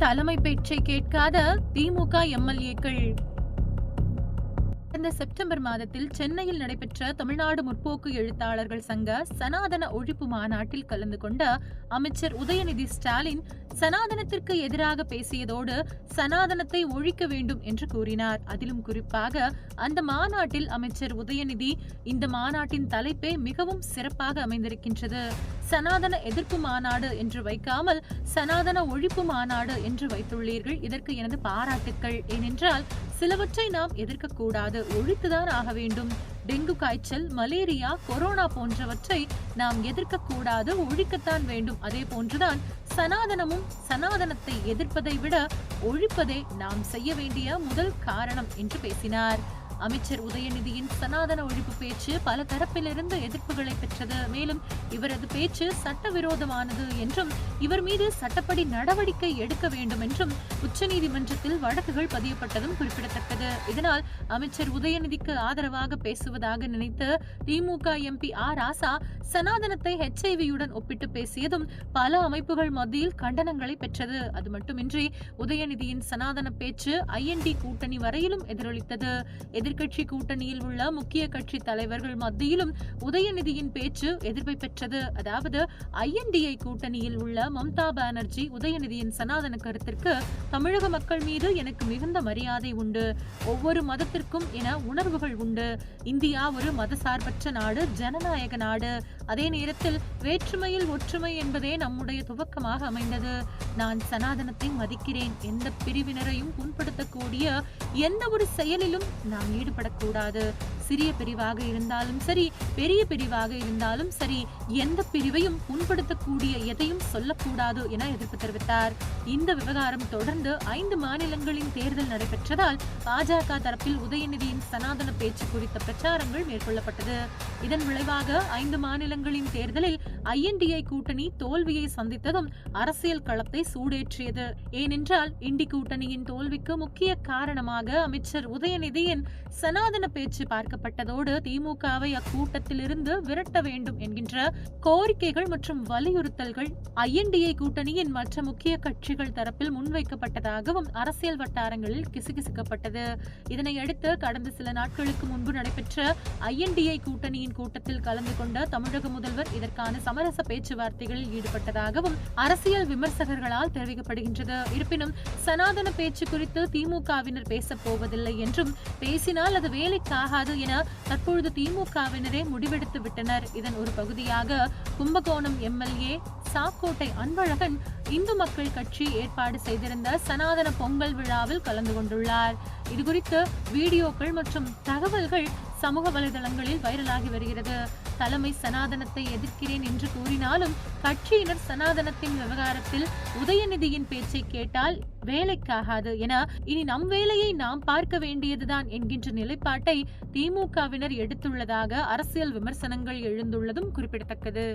தலைமை பேச்சை கேட்காத திமுக எம்எல்ஏக்கள். கடந்த செப்டம்பர் மாதத்தில் சென்னையில் நடைபெற்ற தமிழ்நாடு முற்போக்கு எழுத்தாளர்கள் சங்க சனாதன ஒழிப்பு மாநாட்டில் கலந்து கொண்ட அமைச்சர் உதயநிதி ஸ்டாலின் சனாதனத்திற்கு எதிராக பேசியதோடு சனாதனத்தை ஒழிக்க வேண்டும் என்று கூறினார். அதிலும் குறிப்பாக அந்த மாநாட்டில் அமைச்சர் உதயநிதி இந்த மாநாட்டின் தலைப்பே மிகவும் சிறப்பாக அமைந்திருக்கின்றது. சனாதன எதிர்ப்பு மாநாடு என்று வைக்காமல் சனாதன ஒழிப்பு மாநாடு என்று வைத்துள்ளீர்கள். இதற்கு எனது பாராட்டுக்கள். ஏனென்றால் சிலவற்றை நாம் எதிர்க்கக்கூடாது. ஒழித்துதான் ஆக வேண்டும். டெங்கு காய்ச்சல் மலேரியா கொரோனா போன்றவற்றை நாம் எதிர்க்கக்கூடாது. ஒழிக்கத்தான் வேண்டும். அதே போன்றுதான் சனாதனமும் சனாதனத்தை எதிர்ப்பதை விட ஒழிப்பதே நாம் செய்ய வேண்டிய முதல் காரணம் என்று பேசினார். அமைச்சர் உதயநிதியின் சனாதன ஒழிப்பு பேச்சு பல தரப்பிலிருந்து எதிர்ப்புகளை பெற்றது. மேலும் இவரது பேச்சு சட்டவிரோதமானது என்றும் இவர் மீது சட்டப்படி நடவடிக்கை எடுக்க வேண்டும் என்றும் உச்சநீதிமன்றத்தில் வழக்குகள் பதியப்பட்டதும் குறிப்பிடத்தக்கது. இதனால் அமைச்சர் உதயநிதிக்கு ஆதரவாக பேசுவதாக நினைத்து திமுக எம்பி ஆர் ராசா சனாதனத்தை ஹெச்ஐவியுடன் ஒப்பிட்டு பேசியதும் பல அமைப்புகள் மத்தியில் கண்டனங்களை பெற்றது. அது மட்டுமின்றி உதயநிதியின் சனாதன பேச்சு ஐஎன்டி கூட்டணி வரையிலும் எதிரொலித்தது. எதிர் எதிர்க்கட்சி கூட்டணியில் உள்ள முக்கிய கட்சி தலைவர்கள் மத்தியிலும் உதயநிதியின் பேச்சு எதிர்ப்பை பெற்றது. அதாவது ஐஎன்டிஐ கூட்டணியில் உள்ள மம்தா பானர்ஜி உதயநிதியின் சனாதன கருத்திற்கு தமிழக மக்கள் மீது எனக்கு மிகுந்த மரியாதை உண்டு. ஒவ்வொரு மதத்திற்கும் என உணர்வுகள் உண்டு. இந்தியா ஒரு மதசார்பற்ற நாடு ஜனநாயக நாடு. அதே நேரத்தில் வேற்றுமையில் ஒற்றுமை என்பதே நம்முடைய துவக்கமாக அமைந்தது. நான் சனாதனத்தை மதிக்கிறேன். எந்த பிரிவினரையும் புண்படுத்தக்கூடிய எந்த ஒரு செயலிலும் நான் ஈடுபடக்கூடாது. சிறிய பிரிவாக இருந்தாலும் சரி பெரிய பிரிவாக இருந்தாலும் சரி எந்த பிரிவையும் புண்படுத்தக்கூடிய எதையும் சொல்லக்கூடாது என எதிர்ப்பு தெரிவித்தார். இந்த விவகாரம் தொடர்ந்து ஐந்து மாநிலங்களின் தேர்தல் நடைபெற்றதால் பாஜக தரப்பில் உதயநிதியின் சனாதன பேச்சு குறித்த பிரச்சாரங்கள் மேற்கொள்ளப்பட்டது. இதன் விளைவாக ஐந்து மாநிலங்களின் தேர்தலில் ஐஎன்டிஐ கூட்டணி தோல்வியை சந்தித்ததும் அரசியல் களத்தை சூடேற்றியது. ஏனென்றால் இண்டி கூட்டணியின் தோல்விக்கு முக்கிய காரணமாக அமைச்சர் உதயநிதியின் சனாதன பேச்சு பார்க்க பார்க்கப்பட்டதோடு திமுகவை அக்கூட்டத்திலிருந்து விரட்ட வேண்டும் என்கின்ற கோரிக்கைகள் மற்றும் வலியுறுத்தல்கள் ஐஎன்டிஏ கூட்டணியின் மற்ற முக்கிய கட்சிகள் தரப்பில் முன்வைக்கப்பட்டதாகவும் அரசியல் வட்டாரங்களில் கிசுகிசுக்கப்பட்டது. இதனையடுத்து கடந்த சில நாட்களுக்கு முன்பு நடைபெற்ற ஐஎன்டிஏ கூட்டணியின் கூட்டத்தில் கலந்து கொண்ட தமிழக முதல்வர் இதற்கான சமரச பேச்சுவார்த்தைகளில் ஈடுபட்டதாகவும் அரசியல் விமர்சகர்களால் தெரிவிக்கப்படுகின்றது. இருப்பினும் சனாதன பேச்சு குறித்து திமுகவினர் பேசப் போவதில்லை என்றும் பேசினால் அது வேலைக்காகாது என என தற்பொழுது திமுகவினரே முடிவெடுத்து விட்டனர். இதன் ஒரு பகுதியாக கும்பகோணம் எம்எல்ஏ சாக்கோட்டை அன்பழகன் இந்து மக்கள் கட்சி ஏற்பாடு செய்திருந்த சனாதன பொங்கல் விழாவில் கலந்து கொண்டுள்ளார். இதுகுறித்து வீடியோக்கள் மற்றும் தகவல்கள் சமூக வலைதளங்களில் வைரலாகி வருகிறது. தலைமை சனாதனத்தை எதிர்க்கிறேன் என்று கூறினாலும் கட்சியினர் சனாதனத்தின் விவகாரத்தில் உதயநிதியின் பேச்சை கேட்டால் வேலைக்காகாது என இனி நம் வேலையை நாம் பார்க்க வேண்டியதுதான் என்கின்ற நிலைப்பாட்டை திமுகவினர் எடுத்துள்ளதாக அரசியல் விமர்சனங்கள் எழுந்துள்ளதும் குறிப்பிடத்தக்கது.